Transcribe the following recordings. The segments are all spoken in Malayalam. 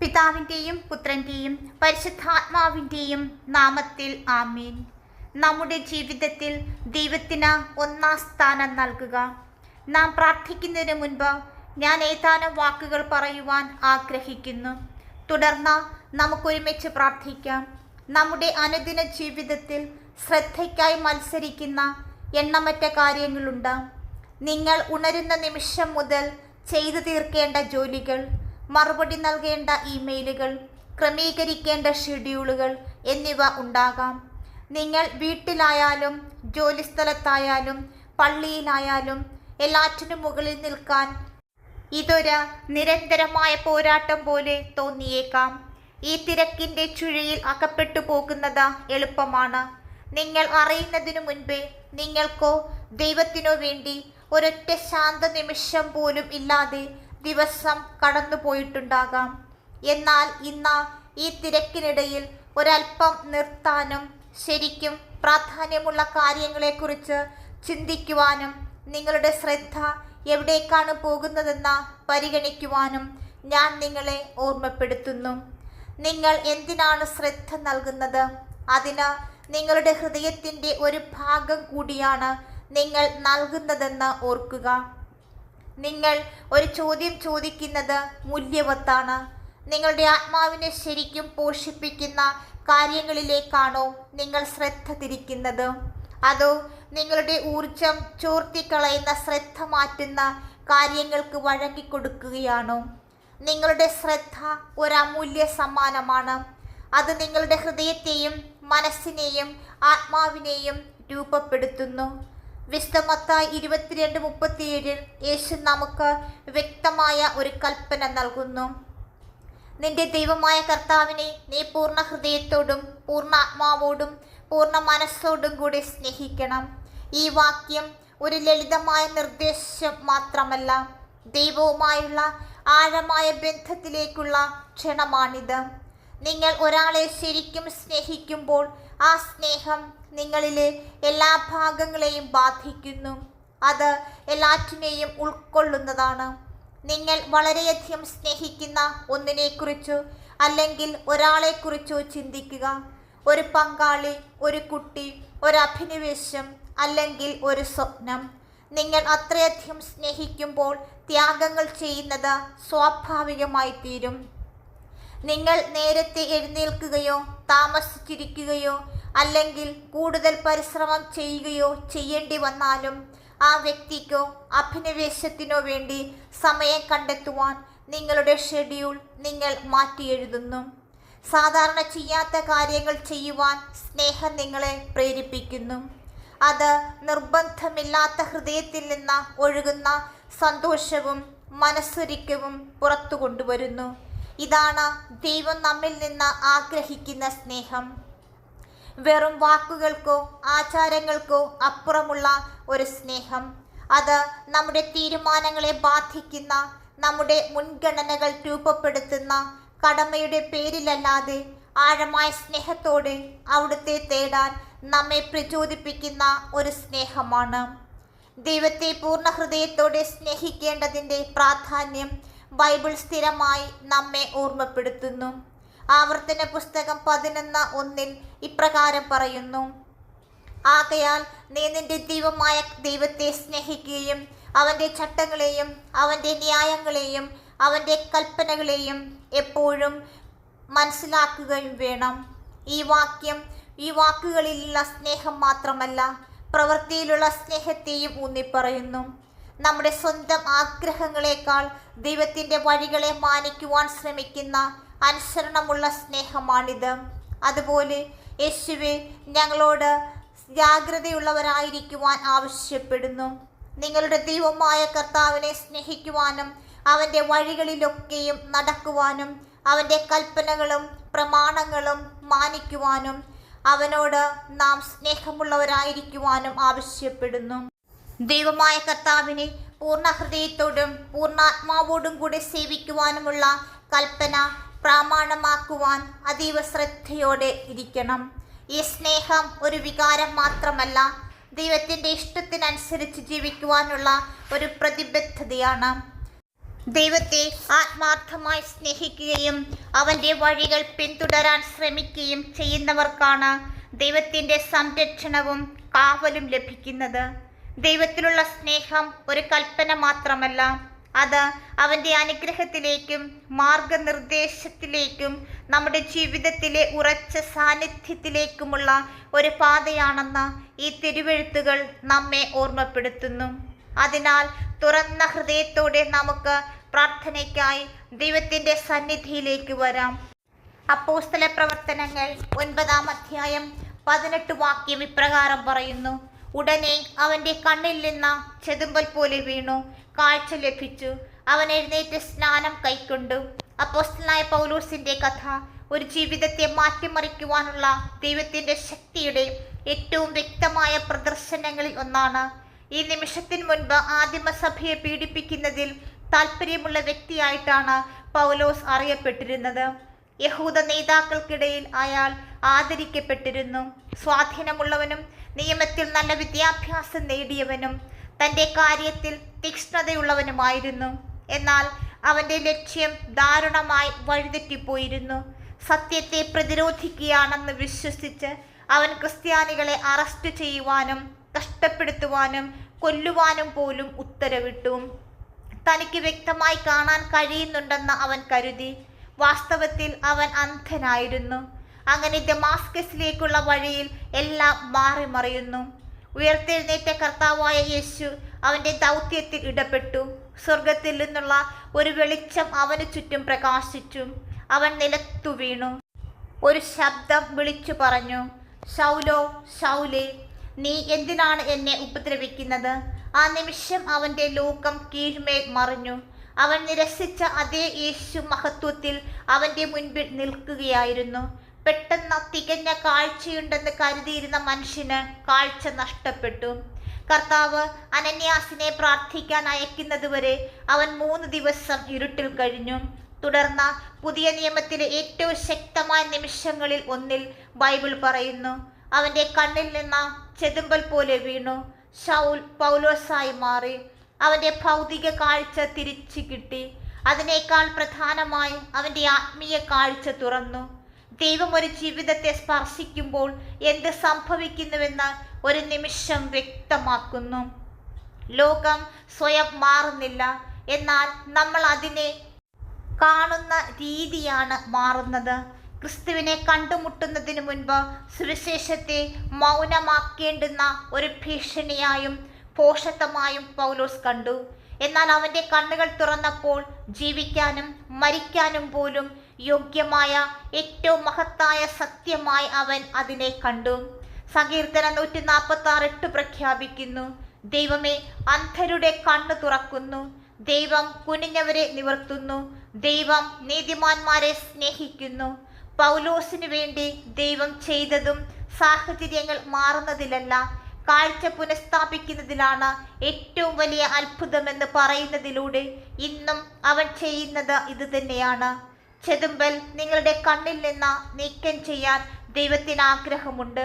പിതാവിന്റെയും പുത്രന്റെയും പരിശുദ്ധാത്മാവിന്റെയും നാമത്തിൽ ആമീൻ. നമ്മുടെ ജീവിതത്തിൽ ദൈവത്തിന് ഒന്നാം സ്ഥാനം നൽകുക. നാം പ്രാർത്ഥിക്കുന്നതിന് മുൻപ് ഞാൻ ഏതാനും വാക്കുകൾ പറയുവാൻ ആഗ്രഹിക്കുന്നു. തുടർന്ന് നമുക്കൊരുമിച്ച് പ്രാർത്ഥിക്കാം. നമ്മുടെ അനുദിന ജീവിതത്തിൽ ശ്രദ്ധയ്ക്കായി മത്സരിക്കുന്ന എണ്ണമറ്റ കാര്യങ്ങളുണ്ട്. നിങ്ങൾ ഉണരുന്ന നിമിഷം മുതൽ ചെയ്തു തീർക്കേണ്ട ജോലികൾ മറുപടി നൽകേണ്ട ഇമെയിലുകൾ ക്രമീകരിക്കേണ്ട ഷെഡ്യൂളുകൾ എന്നിവ ഉണ്ടാകാം. നിങ്ങൾ വീട്ടിലായാലും ജോലിസ്ഥലത്തായാലും പള്ളിയിലായാലും എല്ലാറ്റിനും മുകളിൽ നിൽക്കാൻ ഇതൊരു നിരന്തരമായ പോരാട്ടം പോലെ തോന്നിയേക്കാം. ഈ തിരക്കിന്റെ ചുഴിയിൽ അകപ്പെട്ടു പോകുന്നത് എളുപ്പമാണ്. നിങ്ങൾ അറിയുന്നതിനു മുൻപേ നിങ്ങൾക്കോ ദൈവത്തിനോ വേണ്ടി ഒരൊറ്റ ശാന്ത നിമിഷം പോലും ഇല്ലാതെ ദിവസം കടന്നുപോയിട്ടുണ്ടാകാം എന്നാൽ ഇന്ന് ഈ തിരക്കിനിടയിൽ ഒരല്പം നിർത്താനും ശരിക്കും പ്രാധാന്യമുള്ള കാര്യങ്ങളെക്കുറിച്ച് ചിന്തിക്കുവാനും നിങ്ങളുടെ ശ്രദ്ധ എവിടേക്കാണ് പോകുന്നതെന്ന് പരിഗണിക്കുവാനും ഞാൻ നിങ്ങളെ ഓർമ്മപ്പെടുത്തുന്നു. നിങ്ങൾ എന്തിനാണ് ശ്രദ്ധ നൽകുന്നത്? അതിന് നിങ്ങളുടെ ഹൃദയത്തിന്റെ ഒരു ഭാഗം കൂടിയാണ് നിങ്ങൾ നൽകുന്നതെന്ന് ഓർക്കുക. നിങ്ങൾ ഒരു ചോദ്യം ചോദിക്കുന്നത് മൂല്യവത്താണ്. നിങ്ങളുടെ ആത്മാവിനെ ശരിക്കും പോഷിപ്പിക്കുന്ന കാര്യങ്ങളിലേക്കാണോ നിങ്ങൾ ശ്രദ്ധ തിരിക്കുന്നത്? അതോ നിങ്ങളുടെ ഊർജം ചോർത്തിക്കളയുന്ന ശ്രദ്ധ മാറ്റുന്ന കാര്യങ്ങൾക്ക് വഴങ്ങിക്കൊടുക്കുകയാണോ നിങ്ങളുടെ ശ്രദ്ധ ഒരു അമൂല്യ സമ്മാനമാണ്. അത് നിങ്ങളുടെ ഹൃദയത്തെയും മനസ്സിനെയും ആത്മാവിനെയും രൂപപ്പെടുത്തുന്നു. വിസ്തമത്തായി ഇരുപത്തിരണ്ട് മുപ്പത്തിയേഴിൽ യേശു നമുക്ക് വ്യക്തമായ ഒരു കൽപ്പന നൽകുന്നു. നിന്റെ ദൈവമായ കർത്താവിനെ നീ പൂർണ ഹൃദയത്തോടും പൂർണ ആത്മാവോടും പൂർണ മനസ്സോടും കൂടി സ്നേഹിക്കണം. ഈ വാക്യം ഒരു ലളിതമായ നിർദ്ദേശം മാത്രമല്ല ദൈവവുമായുള്ള ആഴമായ ബന്ധത്തിലേക്കുള്ള ക്ഷണമാണിത്. നിങ്ങൾ ഒരാളെ ശരിക്കും സ്നേഹിക്കുമ്പോൾ ആ സ്നേഹം നിങ്ങളിലെ എല്ലാ ഭാഗങ്ങളെയും ബാധിക്കുന്നു. അത് എല്ലാറ്റിനെയും ഉൾക്കൊള്ളുന്നതാണ്. നിങ്ങൾ വളരെയധികം സ്നേഹിക്കുന്ന ഒന്നിനെക്കുറിച്ചോ അല്ലെങ്കിൽ ഒരാളെക്കുറിച്ചോ ചിന്തിക്കുക. ഒരു പങ്കാളി ഒരു കുട്ടി ഒരു അഭിനിവേശം അല്ലെങ്കിൽ ഒരു സ്വപ്നം. നിങ്ങൾ അത്രയധികം സ്നേഹിക്കുമ്പോൾ ത്യാഗങ്ങൾ ചെയ്യുന്നത് സ്വാഭാവികമായി തീരും. നിങ്ങൾ നേരത്തെ എഴുന്നേൽക്കുകയോ താമസിച്ചിരിക്കുകയോ അല്ലെങ്കിൽ കൂടുതൽ പരിശ്രമം ചെയ്യുകയോ ചെയ്യേണ്ടി വന്നാലും ആ വ്യക്തിക്കോ അഭിനിവേശത്തിനോ വേണ്ടി സമയം കണ്ടെത്തുവാൻ നിങ്ങളുടെ ഷെഡ്യൂൾ നിങ്ങൾ മാറ്റി എഴുതുന്നു സാധാരണ ചെയ്യാത്ത കാര്യങ്ങൾ ചെയ്യുവാൻ സ്നേഹം നിങ്ങളെ പ്രേരിപ്പിക്കുന്നു. അത് നിർബന്ധമില്ലാത്ത ഹൃദയത്തിൽ നിന്ന് ഒഴുകുന്ന സന്തോഷവും മനസ്സൊരുക്കവും പുറത്തു കൊണ്ടുവരുന്നു. ഇതാണ് ദൈവം നമ്മിൽ നിന്ന് ആഗ്രഹിക്കുന്ന സ്നേഹം. വെറും വാക്കുകൾക്കോ ആചാരങ്ങൾക്കോ അപ്പുറമുള്ള ഒരു സ്നേഹം. അത് നമ്മുടെ തീരുമാനങ്ങളെ ബാധിക്കുന്ന നമ്മുടെ മുൻഗണനകൾ രൂപപ്പെടുത്തുന്ന കടമയുടെ പേരിലല്ലാതെ ആഴമായ സ്നേഹത്തോടെ അവിടുത്തെ തേടാൻ നമ്മെ പ്രചോദിപ്പിക്കുന്ന ഒരു സ്നേഹമാണ്. ദൈവത്തെ പൂർണ ഹൃദയത്തോടെ സ്നേഹിക്കേണ്ടതിന്റെ പ്രാധാന്യം ബൈബിൾ സ്ഥിരമായി നമ്മെ ഓർമ്മപ്പെടുത്തുന്നു. ആവർത്തന പുസ്തകം പതിനൊന്ന് ഒന്നിൽ ഇപ്രകാരം പറയുന്നു. ആകയാൽ നീ നിന്റെ ദൈവമായ ദൈവത്തെ സ്നേഹിക്കുകയും അവന്റെ ചട്ടങ്ങളെയും അവന്റെ ന്യായങ്ങളെയും അവന്റെ കൽപ്പനകളെയും എപ്പോഴും മനസ്സിലാക്കുകയും വേണം. ഈ വാക്യം ഈ വാക്കുകളിലുള്ള സ്നേഹം മാത്രമല്ല പ്രവൃത്തിയിലുള്ള സ്നേഹത്തെയും ഊന്നിപ്പറയുന്നു. നമ്മുടെ സ്വന്തം ആഗ്രഹങ്ങളെക്കാൾ ദൈവത്തിന്റെ വഴികളെ മാനിക്കുവാൻ ശ്രമിക്കുന്ന അനുസരണമുള്ള സ്നേഹമാണിത്. അതുപോലെ യേശുവെ ഞങ്ങളോട് ജാഗ്രതയുള്ളവരായിരിക്കുവാൻ ആവശ്യപ്പെടുന്നു. നിങ്ങളുടെ ദൈവമായ കർത്താവിനെ സ്നേഹിക്കുവാനും അവന്റെ വഴികളിലൊക്കെയും നടക്കുവാനും അവന്റെ കൽപ്പനകളും പ്രമാണങ്ങളും മാനിക്കുവാനും അവനോട് നാം സ്നേഹമുള്ളവരായിരിക്കുവാനും ആവശ്യപ്പെടുന്നു. ദൈവമായ കർത്താവിനെ പൂർണ ഹൃദയത്തോടും പൂർണാത്മാവോടും കൂടെ സേവിക്കുവാനുമുള്ള കൽപ്പന പ്രാമാണമാക്കുവാൻ അതീവ ശ്രദ്ധയോടെ ഇരിക്കണം. ഈ സ്നേഹം ഒരു വികാരം മാത്രമല്ല ദൈവത്തിന്റെ ഇഷ്ടത്തിനനുസരിച്ച് ജീവിക്കുവാനുള്ള ഒരു പ്രതിബദ്ധതയാണ്. ദൈവത്തെ ആത്മാർത്ഥമായി സ്നേഹിക്കുകയും അവന്റെ വഴികൾ പിന്തുടരാൻ ശ്രമിക്കുകയും ചെയ്യുന്നവർക്കാണ് ദൈവത്തിന്റെ സംരക്ഷണവും കാവലും ലഭിക്കുന്നത്. ദൈവത്തിലുള്ള സ്നേഹം ഒരു കൽപ്പന മാത്രമല്ല അത് അവന്റെ അനുഗ്രഹത്തിലേക്കും മാർഗനിർദ്ദേശത്തിലേക്കും നമ്മുടെ ജീവിതത്തിലെ ഉറച്ച സാന്നിധ്യത്തിലേക്കുമുള്ള ഒരു പാതയാണെന്ന് ഈ തിരുവെഴുത്തുകൾ നമ്മെ ഓർമ്മപ്പെടുത്തുന്നു. അതിനാൽ തുറന്ന ഹൃദയത്തോടെ നമുക്ക് പ്രാർത്ഥനയ്ക്കായി ദൈവത്തിന്റെ സന്നിധിയിലേക്ക് വരാം. അപ്പോസ്തല പ്രവർത്തനങ്ങൾ ഒൻപതാം അധ്യായം പതിനെട്ട് വാക്യം ഇപ്രകാരം പറയുന്നു. ഉടനെ അവന്റെ കണ്ണിൽ നിന്ന് ചെതുമ്പൽ പോലെ വീണു. കാഴ്ച ലഭിച്ചു. അവൻ എഴുന്നേറ്റ് സ്നാനം കൈക്കൊണ്ടു. അപ്പോസ്റ്റലായ പൗലൂസിന്റെ കഥ ഒരു ജീവിതത്തെ മാറ്റിമറിക്കുവാനുള്ള ദൈവത്തിന്റെ ശക്തിയുടെ ഏറ്റവും വ്യക്തമായ പ്രദർശനങ്ങളിൽ ഒന്നാണ്. ഈ നിമിഷത്തിന് മുൻപ് ആദിമസഭയെ പീഡിപ്പിക്കുന്നതിൽ താല്പര്യമുള്ള വ്യക്തിയായിട്ടാണ് പൗലോസ് അറിയപ്പെട്ടിരുന്നത്. യഹൂദ നേതാക്കൾക്കിടയിൽ അയാൾ ആദരിക്കപ്പെട്ടിരുന്നു. സ്വാധീനമുള്ളവനും നിയമത്തിൽ നല്ല വിദ്യാഭ്യാസം നേടിയവനും തന്റെ കാര്യത്തിൽ തീക്ഷ്ണതയുള്ളവനുമായിരുന്നു. എന്നാൽ അവന്റെ ലക്ഷ്യം ദാരുണമായി വഴിതെറ്റിപ്പോയിരുന്നു. സത്യത്തെ പ്രതിരോധിക്കുകയാണെന്ന് വിശ്വസിച്ച് അവൻ ക്രിസ്ത്യാനികളെ അറസ്റ്റ് ചെയ്യുവാനും കഷ്ടപ്പെടുത്തുവാനും കൊല്ലുവാനും പോലും ഉത്തരവിട്ടു. തനിക്ക് വ്യക്തമായി കാണാൻ കഴിയുന്നുണ്ടെന്ന് അവൻ കരുതി. വാസ്തവത്തിൽ അവൻ അന്ധനായിരുന്നു. അങ്ങനെ ദമാസ്കസിലേക്കുള്ള വഴിയിൽ എല്ലാം മാറി മറിയുന്നു ഉയർത്തെഴുന്നേറ്റ കർത്താവായ യേശു അവന്റെ ദൗത്യത്തിൽ ഇടപെട്ടു. സ്വർഗത്തിൽ നിന്നുള്ള ഒരു വെളിച്ചം അവന് ചുറ്റും പ്രകാശിച്ചു. അവൻ നിലത്തു വീണു. ഒരു ശബ്ദം വിളിച്ചു പറഞ്ഞു ശൗലോ ശൗലേ നീ എന്തിനാണ് എന്നെ ഉപദ്രവിക്കുന്നത്? ആ നിമിഷം അവന്റെ ലോകം കീഴ്മേൽ മറിഞ്ഞു. അവൻ നിരസിച്ച അതേ യേശു മഹത്വത്തിൽ അവന്റെ മുൻപിൽ നിൽക്കുകയായിരുന്നു. പെട്ടെന്ന് തികഞ്ഞ കാഴ്ചയുണ്ടെന്ന് കരുതിയിരുന്ന മനുഷ്യന് കാഴ്ച നഷ്ടപ്പെട്ടു. കർത്താവ് അനന്യാസിനെ പ്രാർത്ഥിക്കാൻ അയക്കുന്നതുവരെ അവൻ മൂന്ന് ദിവസം ഇരുട്ടിൽ കഴിഞ്ഞു. തുടർന്ന് പുതിയ നിയമത്തിലെ ഏറ്റവും ശക്തമായ നിമിഷങ്ങളിൽ ഒന്നിൽ ബൈബിൾ പറയുന്നു അവന്റെ കണ്ണിൽ നിന്ന് ചെതുമ്പൽ പോലെ വീണു. ഷൗൽ പൗലോസായി മാറി. അവന്റെ ഭൗതിക കാഴ്ച തിരിച്ചു കിട്ടി. അതിനേക്കാൾ പ്രധാനമായി അവന്റെ ആത്മീയ കാഴ്ച തുറന്നു. ദൈവം ഒരു ജീവിതത്തെ സ്പർശിക്കുമ്പോൾ എന്ത് സംഭവിക്കുന്നുവെന്ന് ഒരു നിമിഷം വ്യക്തമാക്കുന്നു. ലോകം സ്വയം മാറുന്നില്ല. എന്നാൽ നമ്മൾ അതിനെ കാണുന്ന രീതിയാണ് മാറുന്നത്. ക്രിസ്തുവിനെ കണ്ടുമുട്ടുന്നതിന് മുൻപ് സുവിശേഷത്തെ മൗനമാക്കേണ്ടുന്ന ഒരു ഭീഷണിയായും പോഷത്വമായും പൗലോസ് കണ്ടു. എന്നാൽ അവന്റെ കണ്ണുകൾ തുറന്നപ്പോൾ ജീവിക്കാനും മരിക്കാനും പോലും യോഗ്യമായ ഏറ്റവും മഹത്തായ സത്യമായി അവൻ അതിനെ കണ്ടു. സങ്കീർത്തന നൂറ്റി നാൽപ്പത്തി ആറ് എട്ട് പ്രഖ്യാപിക്കുന്നു. ദൈവമേ അന്ധരുടെ കണ്ണു തുറക്കുന്നു. ദൈവം കുനിഞ്ഞവരെ നിവർത്തുന്നു. ദൈവം നീതിമാന്മാരെ സ്നേഹിക്കുന്നു. പൗലോസിനു വേണ്ടി ദൈവം ചെയ്തതും സാഹചര്യങ്ങൾ മാറുന്നതിലല്ല കാഴ്ച പുനഃസ്ഥാപിക്കുന്നതിലാണ് ഏറ്റവും വലിയ അത്ഭുതമെന്ന് പറയുന്നതിലൂടെ ഇന്നും അവൻ ചെയ്യുന്നത് ഇത് തന്നെയാണ് ചെതുമ്പൽ നിങ്ങളുടെ കണ്ണിൽ നിന്ന് നീക്കം ചെയ്യാൻ ദൈവത്തിന് ആഗ്രഹമുണ്ട്.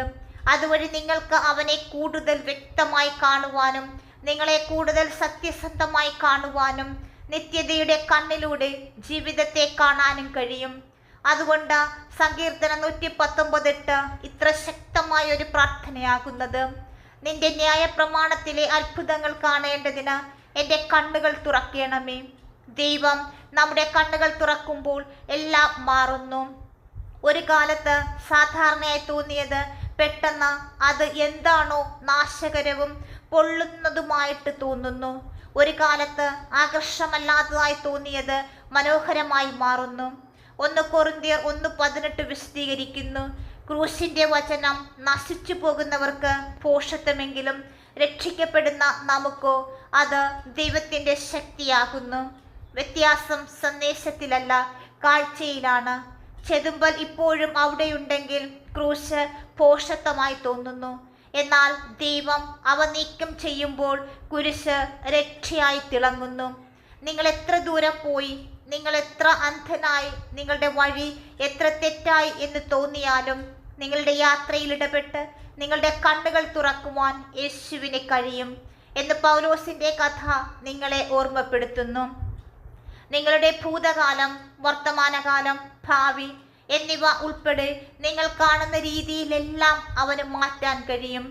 അതുവഴി നിങ്ങൾക്ക് അവനെ കൂടുതൽ വ്യക്തമായി കാണുവാനും നിങ്ങളെ കൂടുതൽ സത്യസന്ധമായി കാണുവാനും നിത്യതയുടെ കണ്ണിലൂടെ ജീവിതത്തെ കാണാനും കഴിയും. അതുകൊണ്ട് സങ്കീർത്തനം നൂറ്റി പത്തൊമ്പത് എട്ട് ഇത്ര ശക്തമായ ഒരു പ്രാർത്ഥനയാകുന്നത്. നിന്റെ ന്യായ പ്രമാണത്തിലെ അത്ഭുതങ്ങൾ കാണേണ്ടതിന് എന്റെ കണ്ണുകൾ തുറക്കണമേ. ദൈവം നമ്മുടെ കണ്ണുകൾ തുറക്കുമ്പോൾ എല്ലാം മാറുന്നു. ഒരു കാലത്ത് സാധാരണയായി തോന്നിയത് പെട്ടെന്ന് അത് എന്താണോ നാശകരവും പൊള്ളുന്നതുമായിട്ട് തോന്നുന്നു. ഒരു കാലത്ത് ആകർഷമല്ലാത്തതായി തോന്നിയത് മനോഹരമായി മാറുന്നു. ഒന്ന് കൊറിന്തിയർ ഒന്ന് പതിനെട്ട് വിശദീകരിക്കുന്നു. ക്രൂശിന്റെ വചനം നശിച്ചു പോകുന്നവർക്ക് പോഷത്വമെങ്കിലും രക്ഷിക്കപ്പെടുന്ന നമുക്കോ അത് ദൈവത്തിന്റെ ശക്തിയാകുന്നു. വ്യത്യാസം സന്ദേശത്തിലല്ല കാഴ്ചയിലാണ്. ചെതുമ്പൽ ഇപ്പോഴും അവിടെയുണ്ടെങ്കിൽ ക്രൂശ് പോഷത്വമായി തോന്നുന്നു. എന്നാൽ ദൈവം അവ നീക്കം ചെയ്യുമ്പോൾ കുരിശ് രക്ഷയായി തിളങ്ങുന്നു. നിങ്ങൾ എത്ര ദൂരം പോയി നിങ്ങൾ എത്ര അന്ധനായി നിങ്ങളുടെ വഴി എത്ര തെറ്റായി എന്ന് തോന്നിയാലും നിങ്ങളുടെ യാത്രയിൽ ഇടപെട്ട് നിങ്ങളുടെ കണ്ണുകൾ തുറക്കുവാൻ യേശുവിന് കഴിയും എന്ന് പൗലോസിന്റെ കഥ നിങ്ങളെ ഓർമ്മപ്പെടുത്തുന്നു. നിങ്ങളുടെ ഭൂതകാലം വർത്തമാനകാലം ഭാവി എന്നിവ ഉൾപ്പെടെ നിങ്ങൾ കാണുന്ന രീതിയിലെല്ലാം അവന് മാറ്റാൻ കഴിയും.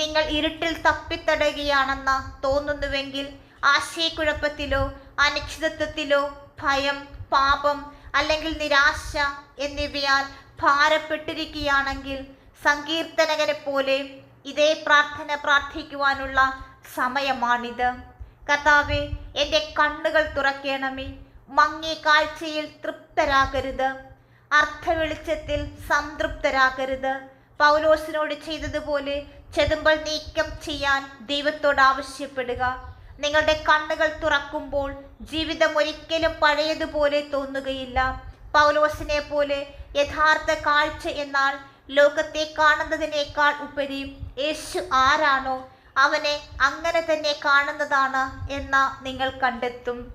നിങ്ങൾ ഇരുട്ടിൽ തപ്പിത്തടയുകയാണെന്ന് തോന്നുന്നുവെങ്കിൽ ആശയക്കുഴപ്പത്തിലോ അനിശ്ചിതത്വത്തിലോ ഭയം പാപം അല്ലെങ്കിൽ നിരാശ എന്നിവയാൽ ഭാരപ്പെട്ടിരിക്കുകയാണെങ്കിൽ സങ്കീർത്തനകരെ പോലെ ഇതേ പ്രാർത്ഥന പ്രാർത്ഥിക്കുവാനുള്ള സമയമാണിത്. കർത്താവെ എന്റെ കണ്ണുകൾ തുറക്കണമേ. മങ്ങിയ കാഴ്ചയിൽ തൃപ്തരാകരുത്. അർത്ഥ വെളിച്ചത്തിൽ സംതൃപ്തരാകരുത്. പൗലോസിനോട് ചെയ്തതുപോലെ ചെതുമ്പൽ നീക്കം ചെയ്യാൻ ദൈവത്തോട് ആവശ്യപ്പെടുക. നിങ്ങളുടെ കണ്ണുകൾ തുറക്കുമ്പോൾ ജീവിതം ഒരിക്കലും പഴയതുപോലെ തോന്നുകയില്ല. പൗലോസിനെ പോലെ യഥാർത്ഥ കാഴ്ച എന്നാൽ ലോകത്തെ കാണുന്നതിനേക്കാൾ ഉപരി യേശു ആരാണോ അവനെ അങ്ങനെ തന്നെ കാണുന്നതാണ് എന്ന് നിങ്ങൾ കണ്ടെത്തും.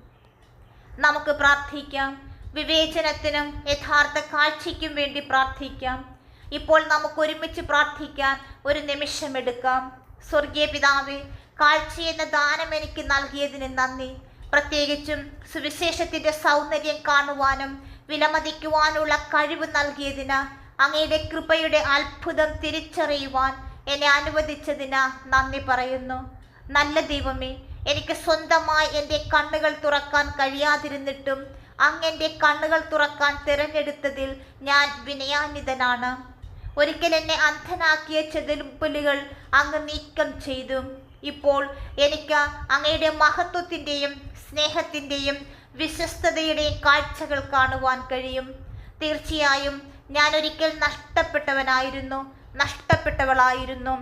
നമുക്ക് പ്രാർത്ഥിക്കാം. വിവേചനത്തിനും യഥാർത്ഥ കാഴ്ചയ്ക്കും വേണ്ടി പ്രാർത്ഥിക്കാം. ഇപ്പോൾ നമുക്ക് ഒരുമിച്ച് പ്രാർത്ഥിക്കാൻ ഒരു നിമിഷം എടുക്കാം. സ്വർഗീയ പിതാവേ കാഴ്ച എന്ന ദാനം എനിക്ക് നൽകിയതിന് നന്ദി. പ്രത്യേകിച്ചും സുവിശേഷത്തിന്റെ സൗന്ദര്യം കാണുവാനും വിലമതിക്കുവാനുള്ള കഴിവ് നൽകിയതിന് അങ്ങയുടെ കൃപയുടെ അത്ഭുതം തിരിച്ചറിയുവാൻ എന്നെ അനുവദിച്ചതിന് നന്ദി പറയുന്നു. നല്ല ദൈവമേ എനിക്ക് സ്വന്തമായി എന്റെ കണ്ണുകൾ തുറക്കാൻ കഴിയാതിരുന്നിട്ടും അങ്ങ് എന്റെ കണ്ണുകൾ തുറക്കാൻ തിരഞ്ഞെടുത്തതിൽ ഞാൻ വിനയാന്വിതനാണ്. ഒരിക്കൽ എന്നെ അന്ധനാക്കിയ ചെതിലുപ്പലുകൾ അങ്ങ് നീക്കം ചെയ്തു. ഇപ്പോൾ എനിക്ക് അങ്ങയുടെ മഹത്വത്തിന്റെയും സ്നേഹത്തിന്റെയും വിശ്വസ്തതയുടെയും കാഴ്ചകൾ കാണുവാൻ കഴിയും. തീർച്ചയായും ഞാനൊരിക്കൽ നഷ്ടപ്പെട്ടവനായിരുന്നു. നഷ്ടപ്പെട്ടവളായിരുന്നു.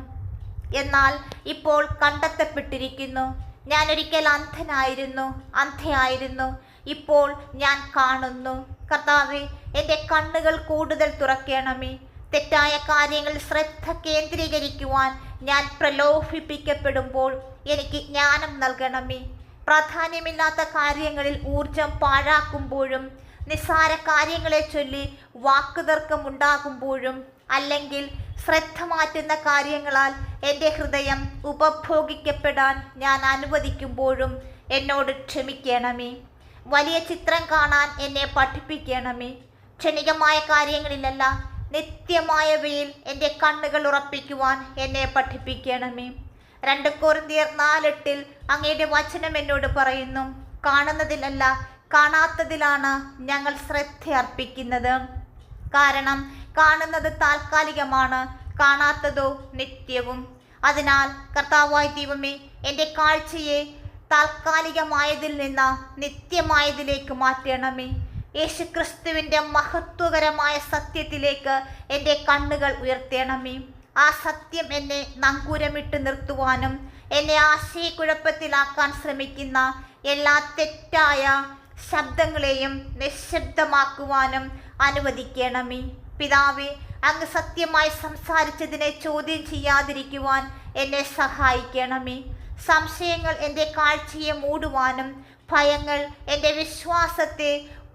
എന്നാൽ ഇപ്പോൾ കണ്ടെത്തപ്പെട്ടിരിക്കുന്നു. ഞാൻ ഒരിക്കൽ അന്ധനായിരുന്നു അന്ധയായിരുന്നു. ഇപ്പോൾ ഞാൻ കാണുന്നു. കർത്താവെ എന്റെ കണ്ണുകൾ കൂടുതൽ തുറക്കണമേ. തെറ്റായ കാര്യങ്ങൾ ശ്രദ്ധ കേന്ദ്രീകരിക്കുവാൻ ഞാൻ പ്രലോഭിപ്പിക്കപ്പെടുമ്പോൾ എനിക്ക് ജ്ഞാനം നൽകണമേ. പ്രാധാന്യമില്ലാത്ത കാര്യങ്ങളിൽ ഊർജം പാഴാക്കുമ്പോഴും നിസ്സാര കാര്യങ്ങളെ ചൊല്ലി വാക്കുതർക്കം ഉണ്ടാകുമ്പോഴും അല്ലെങ്കിൽ ശ്രദ്ധ മാറ്റുന്ന കാര്യങ്ങളാൽ എന്റെ ഹൃദയം ഉപഭോഗിക്കപ്പെടാൻ ഞാൻ അനുവദിക്കുമ്പോഴും എന്നോട് ക്ഷമിക്കണമേ. വലിയ ചിത്രം കാണാൻ എന്നെ പഠിപ്പിക്കണമേ. ക്ഷണികമായ കാര്യങ്ങളിലല്ല നിത്യമായവയിൽ എന്റെ കണ്ണുകൾ ഉറപ്പിക്കുവാൻ എന്നെ പഠിപ്പിക്കണമേ. രണ്ട് കോരിന്തിയർ നാലെട്ടിൽ അങ്ങയുടെ വചനം എന്നോട് പറയുന്നു കാണുന്നതിലല്ല കാണാത്തതിലാണ് ഞങ്ങൾ ശ്രദ്ധ അർപ്പിക്കുന്നത് കാരണം കാണുന്നത് താൽക്കാലികമാണ് കാണാത്തതോ നിത്യവും. അതിനാൽ കർത്താവായ ദൈവമേ എന്റെ കാഴ്ചയെ താൽക്കാലികമായതിൽ നിന്ന് നിത്യമായതിലേക്ക് മാറ്റണമേ. യേശുക്രിസ്തുവിന്റെ മഹത്വകരമായ സത്യത്തിലേക്ക് എന്റെ കണ്ണുകൾ ഉയർത്തണമേ. ആ സത്യം എന്നെ നങ്കൂരമിട്ട് നിർത്തുവാനും എന്നെ ആശയക്കുഴപ്പത്തിലാക്കാൻ ശ്രമിക്കുന്ന എല്ലാ തെറ്റായ ശബ്ദങ്ങളെയും നിശബ്ദമാക്കുവാനും അനുവദിക്കണമേ. പിതാവേ അങ്ങ് സത്യമായി സംസാരിച്ചതിനെ ചോദ്യം ചെയ്യാതിരിക്കുവാൻ എന്നെ സഹായിക്കണമേ. സംശയങ്ങൾ എന്റെ കാഴ്ചയെ മൂടുവാനും ഭയങ്ങൾ എന്റെ വിശ്വാസത്തെ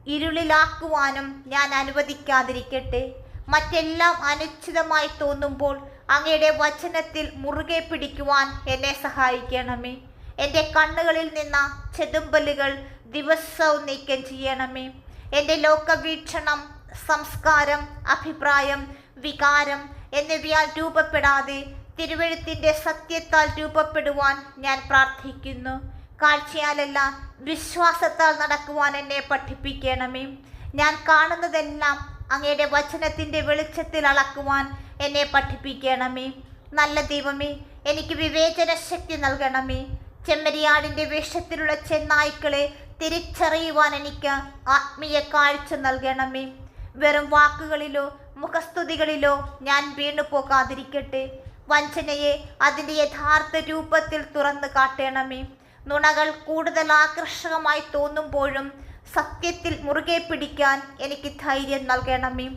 ഇരുളിലാക്കുവാനും ഞാൻ അനുവദിക്കാതിരിക്കട്ടെ. മറ്റെല്ലാം അനിശ്ചിതമായി തോന്നുമ്പോൾ അങ്ങയുടെ വചനത്തിൽ മുറുകെ പിടിക്കുവാൻ എന്നെ സഹായിക്കണമേ. എന്റെ കണ്ണുകളിൽ നിന്ന ചെതുമ്പലുകൾ ദിവസവും നീക്കം ചെയ്യണമേ. എന്റെ ലോകവീക്ഷണം സംസ്കാരം അഭിപ്രായം വികാരം എന്നിവയാൽ രൂപപ്പെടാതെ തിരുവഴുത്തിന്റെ സത്യത്താൽ രൂപപ്പെടുവാൻ ഞാൻ പ്രാർത്ഥിക്കുന്നു. കാഴ്ചയാലല്ല വിശ്വാസത്താൽ നടക്കുവാൻ എന്നെ പഠിപ്പിക്കണമേ. ഞാൻ കാണുന്നതെല്ലാം അങ്ങയുടെ വചനത്തിന്റെ വെളിച്ചത്തിൽ അളക്കുവാൻ എന്നെ പഠിപ്പിക്കണമേ. നല്ല ദൈവമേ എനിക്ക് വിവേചന ശക്തി നൽകണമേ. ചെമ്മരിയാടിന്റെ വേഷത്തിലുള്ള ചെന്നായ്ക്കളെ തിരിച്ചറിയുവാൻ എനിക്ക് ആത്മീയ കാഴ്ച നൽകണമേ. വെറും വാക്കുകളിലോ മുഖസ്തുതികളിലോ ഞാൻ വീണു പോകാതിരിക്കട്ടെ. വഞ്ചനയെ അതിന്റെ യഥാർത്ഥ രൂപത്തിൽ തുറന്നു കാട്ടണമേ. നുണകൾ കൂടുതൽ ആകർഷകമായി തോന്നുമ്പോഴും സത്യത്തിൽ മുറുകെ പിടിക്കാൻ എനിക്ക് ധൈര്യം നൽകണമേ.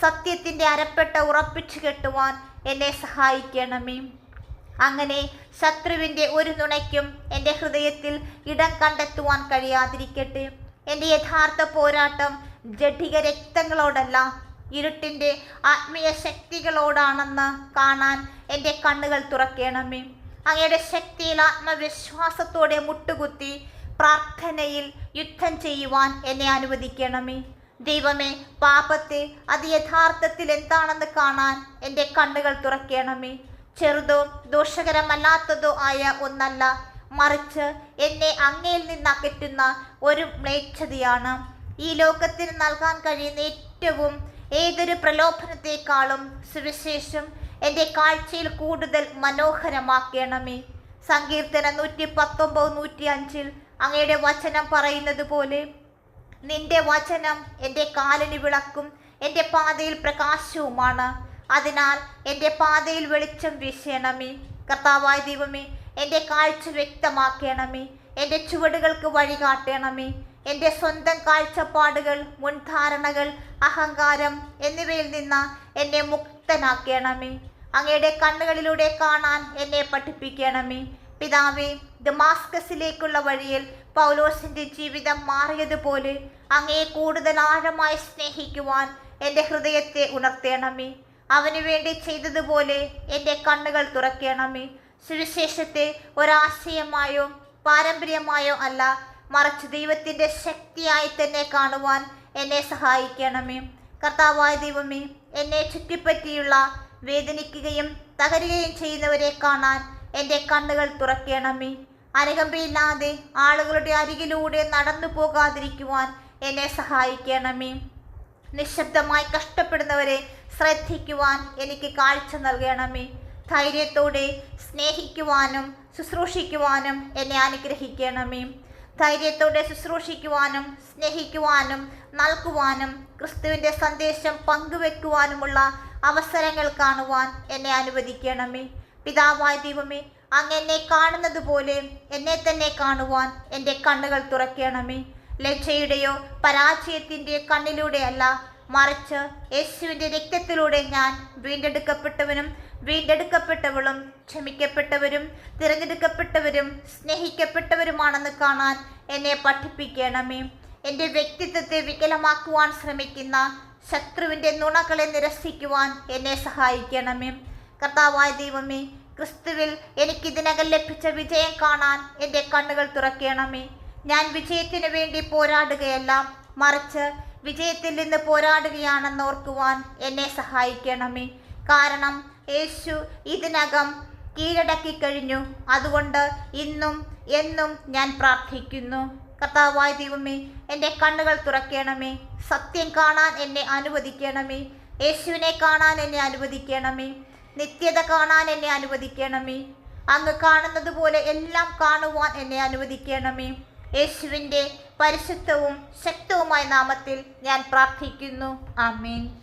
സത്യത്തിന്റെ അരപ്പെട്ട ഉറപ്പിച്ചു കെട്ടുവാൻ എന്നെ സഹായിക്കണമേ. അങ്ങനെ ശത്രുവിന്റെ ഒരു നുണയ്ക്കും എന്റെ ഹൃദയത്തിൽ ഇടം കണ്ടെത്തുവാൻ കഴിയാതിരിക്കട്ടെ. എന്റെ യഥാർത്ഥ പോരാട്ടം ജഡിക രക്തങ്ങളോടല്ല ഇരുട്ടിന്റെ ആത്മീയ ശക്തികളോടാണെന്ന് കാണാൻ എന്റെ കണ്ണുകൾ തുറക്കണമേ. അങ്ങയുടെ ശക്തിയിൽ ആത്മവിശ്വാസത്തോടെ മുട്ടുകുത്തി പ്രാർത്ഥനയിൽ യുദ്ധം ചെയ്യുവാൻ എന്നെ അനുവദിക്കണമേ. ദൈവമേ പാപത്തെ അത് യഥാർത്ഥത്തിൽ എന്താണെന്ന് കാണാൻ എന്റെ കണ്ണുകൾ തുറക്കണമേ. ചെറുതോ ദോഷകരമല്ലാത്തതോ ആയ ഒന്നല്ല മറിച്ച് എന്നെ അങ്ങയിൽ നിന്ന് അകറ്റുന്ന ഒരു മ്ലേച്ഛതയാണ്. ഈ ലോകത്തിന് നൽകാൻ കഴിയുന്ന ഏറ്റവും ഏതൊരു പ്രലോഭനത്തെക്കാളും സുവിശേഷം എന്റെ കാഴ്ചയിൽ കൂടുതൽ മനോഹരമാക്കണമേ. സങ്കീർത്തനം നൂറ്റി പത്തൊമ്പത് നൂറ്റി അഞ്ചിൽ അങ്ങയുടെ വചനം പറയുന്നത് പോലെ നിന്റെ വചനം എന്റെ കാലിന് വിളക്കും എന്റെ പാതയിൽ പ്രകാശവുമാണ്. അതിനാൽ എന്റെ പാതയിൽ വെളിച്ചം വീശണമേ. കർത്താവായ ദൈവമേ എന്റെ കാഴ്ച വ്യക്തമാക്കണമേ. എന്റെ ചുവടുകൾക്ക് വഴി കാട്ടണമേ എന്റെ സ്വന്തം കാഴ്ചപ്പാടുകൾ മുൻധാരണകൾ അഹങ്കാരം എന്നിവയിൽ നിന്ന് എന്നെ മുക്തനാക്കണമേ. അങ്ങയുടെ കണ്ണുകളിലൂടെ കാണാൻ എന്നെ പഠിപ്പിക്കണമേ. പിതാവേ ദമാസ്കസിലേക്കുള്ള വഴിയിൽ പൗലോസിന്റെ ജീവിതം മാറിയതുപോലെ അങ്ങയെ കൂടുതൽ ആഴമായി സ്നേഹിക്കുവാൻ എന്റെ ഹൃദയത്തെ ഉണർത്തേണമേ. അവന് വേണ്ടി ചെയ്തതുപോലെ എന്റെ കണ്ണുകൾ തുറക്കണമേ. സുവിശേഷത്തെ ഒരാശയമായോ പാരമ്പര്യമായോ അല്ല മറിച്ച് ദൈവത്തിന്റെ ശക്തിയായി തന്നെ കാണുവാൻ എന്നെ സഹായിക്കണമേ. കർത്താവായ ദൈവമേ എന്നെ ചുറ്റിപ്പറ്റിയുള്ള വേദനിക്കുകയും തകരുകയും ചെയ്യുന്നവരെ കാണാൻ എന്റെ കണ്ണുകൾ തുറക്കണമേ. അനുകമ്പയില്ലാതെ ആളുകളുടെ അരികിലൂടെ നടന്നു പോകാതിരിക്കുവാൻ എന്നെ സഹായിക്കണമേ. നിശബ്ദമായി കഷ്ടപ്പെടുന്നവരെ ശ്രദ്ധിക്കുവാൻ എനിക്ക് കാഴ്ച നൽകണമേ. ധൈര്യത്തോടെ സ്നേഹിക്കുവാനും ശുശ്രൂഷിക്കുവാനും എന്നെ അനുഗ്രഹിക്കണമേ. ധൈര്യത്തോടെ ശുശ്രൂഷിക്കുവാനും സ്നേഹിക്കുവാനും നൽകുവാനും ക്രിസ്തുവിന്റെ സന്ദേശം പങ്കുവെക്കുവാനുമുള്ള അവസരങ്ങൾ കാണുവാൻ എന്നെ അനുവദിക്കണമേ. പിതാവായ ദൈവമേ അങ്ങ് എന്നെ കാണുന്നത് പോലെ എന്നെ തന്നെ കാണുവാൻ എന്റെ കണ്ണുകൾ തുറക്കണമേ. ലജ്ജയുടെയോ പരാജയത്തിന്റെയോ കണ്ണിലൂടെയല്ല മറിച്ച് യേശുവിന്റെ രക്തത്തിലൂടെ ഞാൻ വീണ്ടെടുക്കപ്പെട്ടവനും വീണ്ടെടുക്കപ്പെട്ടവളും ക്ഷമിക്കപ്പെട്ടവരും തിരഞ്ഞെടുക്കപ്പെട്ടവരും സ്നേഹിക്കപ്പെട്ടവരുമാണെന്ന് കാണാൻ എന്നെ പഠിപ്പിക്കണമേ. എന്റെ വ്യക്തിത്വത്തെ വികലമാക്കുവാൻ ശ്രമിക്കുന്ന ശത്രുവിന്റെ നുണകളെ നിരസിക്കുവാൻ എന്നെ സഹായിക്കണമേ. കർത്താവായ ദൈവമേ ക്രിസ്തുവിൽ എനിക്ക് ഇതിനകം ലഭിച്ച വിജയം കാണാൻ എന്റെ കണ്ണുകൾ തുറക്കണമേ. ഞാൻ വിജയത്തിനു വേണ്ടി പോരാടുകയല്ല മറിച്ച് വിജയത്തിൽ നിന്ന് പോരാടുകയാണെന്ന് ഓർക്കുവാൻ എന്നെ സഹായിക്കണമേ. കാരണം യേശു ഇതിനകം കീഴടക്കി കഴിഞ്ഞു. അതുകൊണ്ട് ഇന്നും എന്നും ഞാൻ പ്രാർത്ഥിക്കുന്നു. കർത്താവായ ദൈവമേ എന്റെ കണ്ണുകൾ തുറക്കണമേ. സത്യം കാണാൻ എന്നെ അനുവദിക്കണമേ. യേശുവിനെ കാണാൻ എന്നെ അനുവദിക്കണമേ. നിത്യത കാണാൻ എന്നെ അനുവദിക്കണമേ. അങ്ങ് കാണുന്നത് പോലെ എല്ലാം കാണുവാൻ എന്നെ അനുവദിക്കണമേ. യേശുവിന്റെ പരിശുദ്ധവും ശക്തവുമായ നാമത്തിൽ ഞാൻ പ്രാർത്ഥിക്കുന്നു. ആമേൻ.